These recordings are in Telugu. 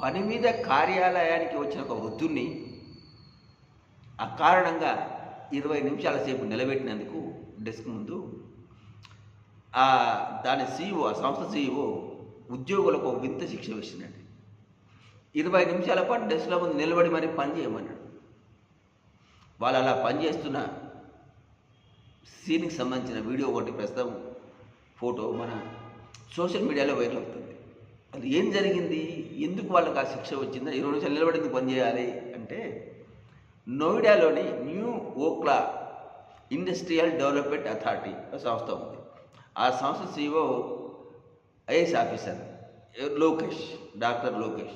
పని మీద కార్యాలయానికి వచ్చిన ఒక వృద్ధుణ్ణి అకారణంగా ఇరవై నిమిషాల సేపు నిలబెట్టినందుకు డెస్క్ ముందు ఆ దాని సీఈఓ ఆ సంస్థ సీఈఓ ఉద్యోగులకు ఒక వింత శిక్ష వేసిందండి. ఇరవై నిమిషాల పాటు డెస్క్ల ముందు నిలబడి మరి పని చేయమన్నాడు. వాళ్ళు అలా పనిచేస్తున్న సీన్కి సంబంధించిన వీడియో ఒకటి ప్రస్తుతం ఫోటో మన సోషల్ మీడియాలో వైరల్ అవుతుంది. అది ఏం జరిగింది? ఎందుకు వాళ్ళకి ఆ శిక్ష వచ్చిందో? ఇరవై రోజులు నిలబడి ఎందుకు అంటే నోయిడాలోని new Okhla industrial development authority సంస్థ ఉంది. ఆ సంస్థ CEO IAS officer Lokesh doctor Lokesh.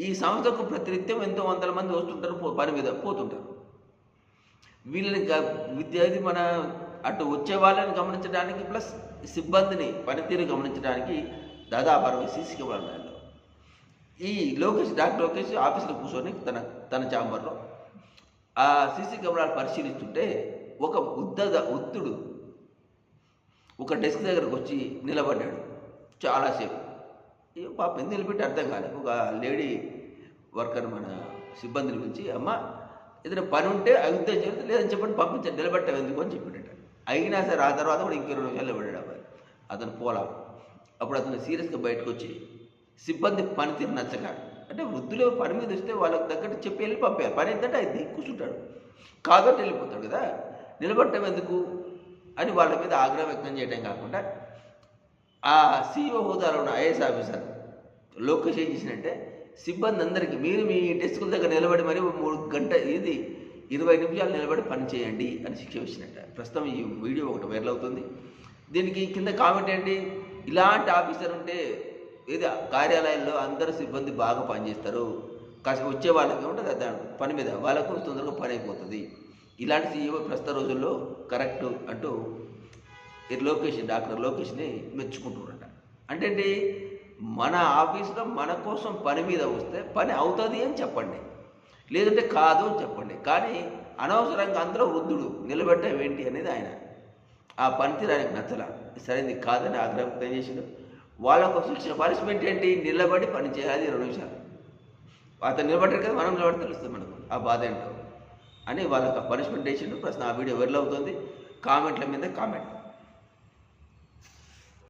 ఈ సంస్థకు ప్రతినిత్యం ఎంతో వందల మంది వస్తుంటారు పో- పని మీద పోతుంటారు. వీళ్ళని విద్యార్థి మన అటు వచ్చే వాళ్ళని గమనించడానికి ప్లస్ సిబ్బందిని పనితీరు గమనించడానికి దాదాపు అరవై సీసీ కెమెరాలు ఈ లోకేష్ డాక్టర్ లోకేష్ ఆఫీస్లో కూర్చొని తన తన ఛాంబర్లో ఆ సీసీ కెమెరాలు పరిశీలిస్తుంటే ఒక ఉద్దద ఉత్తుడు ఒక డెస్క్ దగ్గరకు వచ్చి నిలబడ్డాడు చాలాసేపు పాప ఎందుకు నిలబెట్టి అర్థం కాలేదు ఒక లేడీ వర్కర్ మన సిబ్బందిని పిలిచి అమ్మ ఏదైనా పని ఉంటే అయుద్ధం చేస్తే లేదని చెప్పండి పంపించండి నిలబెట్టాం ఎందుకు? అని చెప్పాడట. అయినా సరే ఆ తర్వాత కూడా ఇంకో రెండు నిమిషాలు నిలబడ్డాడు అబ్బాయి అతను పోలా అప్పుడు అతను సీరియస్గా బయటకు వచ్చి సిబ్బంది పనితీరు నచ్చక అంటే వృద్ధులు పని మీద వస్తే వాళ్ళకి తగ్గట్టు చెప్పి వెళ్ళి పంపారు. పని ఏంటంటే అది కూర్చుంటాడు. కాదంటే వెళ్ళిపోతాడు కదా. నిలబడటం ఎందుకు? అని వాళ్ళ మీద ఆగ్రహం వ్యక్తం చేయడం కాకుండా ఆ సీఈఓ హోదాలో ఉన్న ఐఏఎస్ ఆఫీసర్ లోకేష్ ఏం చేసినంటే సిబ్బంది అందరికీ మీరు మీ డెస్కుల దగ్గర నిలబడి మరి మూడు గంట ఇది ఇరవై నిమిషాలు నిలబడి పని చేయండి అని శిక్ష వచ్చినట్ట ప్రస్తుతం ఈ వీడియో ఒకటి వైరల్ అవుతుంది. దీనికి కింద కామెంట్ ఏంటి? ఇలాంటి ఆఫీసర్ ఉంటే ఏది కార్యాలయంలో అందరూ సిబ్బంది బాగా పనిచేస్తారు. కాస్త వచ్చే వాళ్ళకి ఉంటుంది దాని పని మీద వాళ్ళకు తొందరగా పని అయిపోతుంది. ఇలాంటి సీఈఓ ప్రస్తుత రోజుల్లో కరెక్ట్ అంటూ ఈ లోకేష్ డాక్టర్ లోకేష్ని మెచ్చుకుంటున్నారట. అంటే ఏంటి? మన ఆఫీస్లో మన కోసం పని మీద వస్తే పని అవుతుంది అని చెప్పండి. లేదంటే కాదు అని చెప్పండి. కానీ అనవసరంగా అందరూ వృద్ధుడు నిలబెట్టడం ఏంటి అనేది ఆయన. ఆ పనితీరు ఆయనకు నచ్చల. సరైనది కాదని ఆగ్రహం వ్యక్తం చేసిండు. వాళ్ళకు శిక్షణ పనిష్మెంట్ ఏంటి? నిలబడి పని చేయాలి రెండు నిమిషాలు. అతను నిలబడ్డారు కదా మనం నిలబడి తెలుస్తుంది మనకు. ఆ బాధ ఏంటో. అని వాళ్ళకి పనిష్మెంట్ వేసిండు. ప్రశ్న ఆ వీడియో వైరల్ అవుతుంది. కామెంట్ల మీద కామెంట్.